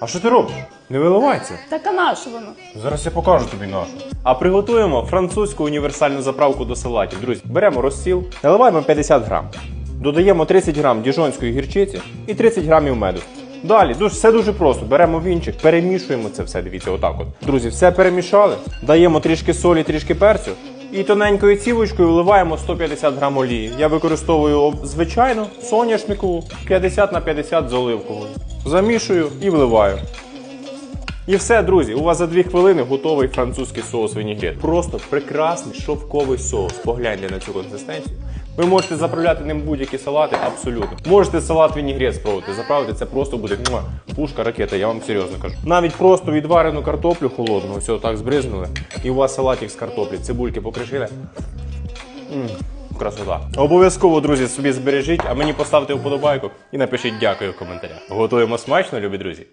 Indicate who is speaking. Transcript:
Speaker 1: А що ти робиш? Не виливайся.
Speaker 2: Так а на воно?
Speaker 1: Зараз я покажу тобі нашу. А приготуємо французьку універсальну заправку до салатів. Друзі, беремо розсіл, наливаємо 50 грам. Додаємо 30 грам діжонської гірчиці і 30 грамів меду. Далі, дуже, все дуже просто. Беремо вінчик, перемішуємо це все. Дивіться, отак от. Друзі, все перемішали. Даємо трішки солі, трішки перцю. І тоненькою цівочкою вливаємо 150 грам олії. Я використовую звичайну соняшникову 50 на 50 з оливковою. Замішую і вливаю. І все, друзі, у вас за 2 хвилини готовий французький соус вінігрет. Просто прекрасний шовковий соус. Погляньте на цю консистенцію. Ви можете заправляти ним будь-які салати, абсолютно. Можете салат вінігрет спробувати. Заправити це просто буде муа, пушка, ракета, я вам серйозно кажу. Навіть просто відварену картоплю холодну, ось так збризнули, і у вас салатик з картоплі, цибульки покришили. Красота. Обов'язково, друзі, собі збережіть, а мені поставте вподобайку і напишіть дякую в коментарях. Готуємо смачно, любі друзі.